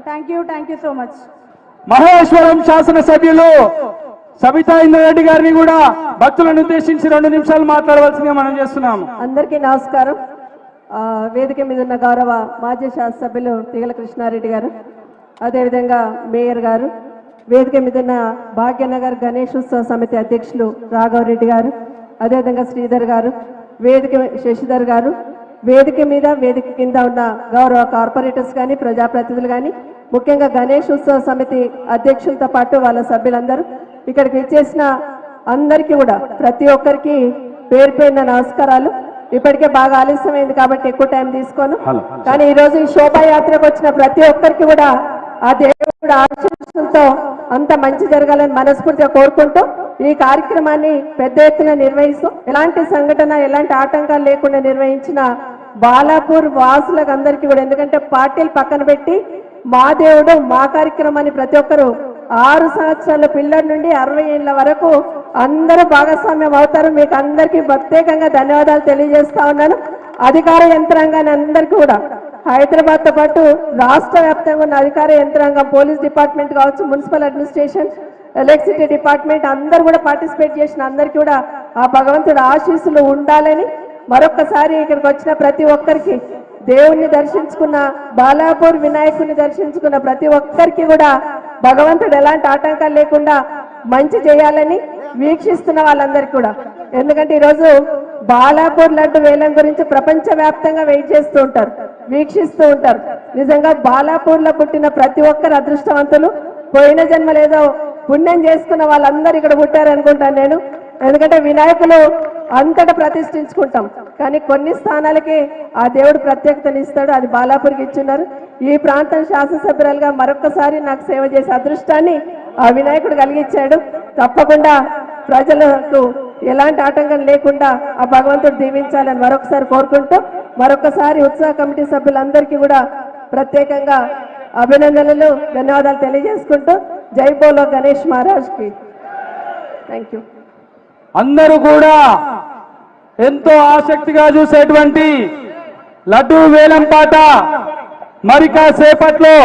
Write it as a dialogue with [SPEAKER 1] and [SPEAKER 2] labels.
[SPEAKER 1] Thank you thank you so much
[SPEAKER 2] Maheshwaram శాసనసభ్యులు సబితా ఇంద్రారెడ్డి గారిని కూడా భక్తులను ఉద్దేశించి రెండు నిమిషాలు మాట్లాడవలసిందిగా మనం చేస్తున్నాము.
[SPEAKER 3] అందరికీ నమస్కారం. ఆ, వేదిక మీద ఉన్న గౌరవ మాజీ శాసనసభ్యులు తిగల కృష్ణారెడ్డి గారు అదేవిధంగా మేయర్ గారు వేదిక మీద ఉన్న భాగ్యనగర్ గణేష్ ఉత్సవ సమితి అధ్యక్షులు రాఘవరెడ్డి గారు అదేవిధంగా శ్రీధర్ గారు వేదిక శశిధర్ గారు వేదిక మీద వేదిక కింద ఉన్న గౌరవ కార్పొరేటర్స్ కానీ ప్రజాప్రతినిధులు కానీ ముఖ్యంగా గణేష్ ఉత్సవ సమితి అధ్యక్షులతో పాటు వాళ్ళ సభ్యులందరూ ఇక్కడికి విచ్చేసిన అందరికీ కూడా ప్రతి ఒక్కరికి పేరు పేరున నమస్కారాలు. ఇప్పటికే బాగా ఆలస్యమైంది కాబట్టి ఎక్కువ టైం తీసుకోను. కానీ ఈ రోజు ఈ శోభాయాత్రకు వచ్చిన ప్రతి ఒక్కరికి కూడా ఆ దేవుడు ఆశీస్సులతో అంత మంచి జరగాలని మనస్ఫూర్తిగా కోరుకుంటూ ఈ కార్యక్రమాన్ని పెద్ద ఎత్తున నిర్వహిస్తూ ఎలాంటి సంఘటన ఎలాంటి ఆటంకాలు లేకుండా నిర్వహించిన బాలాపూర్ వాసులకు అందరికీ కూడా ఎందుకంటే పార్టీలు పక్కన పెట్టి మా దేవుడు మా కార్యక్రమాన్ని ప్రతి ఒక్కరు ఆరు సంవత్సరాల పిల్లల నుండి అరవై ఏళ్ళ వరకు అందరూ భాగస్వామ్యం అవుతారు. మీకు అందరికీ ప్రత్యేకంగా ధన్యవాదాలు తెలియజేస్తా ఉన్నాను. అధికార యంత్రాంగాన్ని అందరికీ కూడా హైదరాబాద్తో పాటు రాష్ట్ర వ్యాప్తంగా ఉన్న అధికార యంత్రాంగం పోలీస్ డిపార్ట్మెంట్ కావచ్చు మున్సిపల్ అడ్మినిస్ట్రేషన్ ఎలక్ట్రిసిటీ డిపార్ట్మెంట్ అందరూ కూడా పార్టిసిపేట్ చేసిన అందరికీ కూడా ఆ భగవంతుడు ఆశీస్సులు ఉండాలని మరొకసారి ఇక్కడికి వచ్చిన ప్రతి ఒక్కరికి దేవుణ్ణి దర్శించుకున్న బాలాపూర్ వినాయకుడిని దర్శించుకున్న ప్రతి ఒక్కరికి కూడా భగవంతుడు ఎలాంటి ఆటంకాలు లేకుండా మంచి చేయాలని వీక్షిస్తున్న వాళ్ళందరికీ కూడా. ఎందుకంటే ఈరోజు బాలాపూర్ లడ్డు వేలం గురించి ప్రపంచ వ్యాప్తంగా వెయిట్ చేస్తూ ఉంటారు వీక్షిస్తూ ఉంటారు. నిజంగా బాలాపూర్లో పుట్టిన ప్రతి ఒక్కరు అదృష్టవంతులు. పోయిన జన్మ లేదో పుణ్యం చేసుకున్న వాళ్ళందరూ ఇక్కడ పుట్టారు అనుకుంటాను నేను. ఎందుకంటే వినాయకులు అంతటా ప్రతిష్ఠించుకుంటాం. కానీ కొన్ని స్థానాలకి ఆ దేవుడు ప్రత్యేకతనిస్తాడు అది బాలాపూర్కి ఇచ్చున్నారు. ఈ ప్రాంతం శాసనసభ్యురాలుగా మరొకసారి నాకు సేవ చేసే అదృష్టాన్ని ఆ వినాయకుడు కలిగించాడు. తప్పకుండా ప్రజలకు ఎలాంటి ఆటంకం లేకుండా ఆ భగవంతుడు దీవించాలని మరొకసారి కోరుకుంటూ మరొకసారి ఉత్సాహ కమిటీ సభ్యులందరికీ కూడా ప్రత్యేకంగా అభినందనలు ధన్యవాదాలు తెలియజేసుకుంటూ జై బోలో గణేష్ మహారాజ్కి. థ్యాంక్ యూ
[SPEAKER 2] అందరూ కూడా ఎంతో ఆసక్తిగా చూసేటువంటి లడ్డూ వేలం పాట. మరి కాసేపట్లో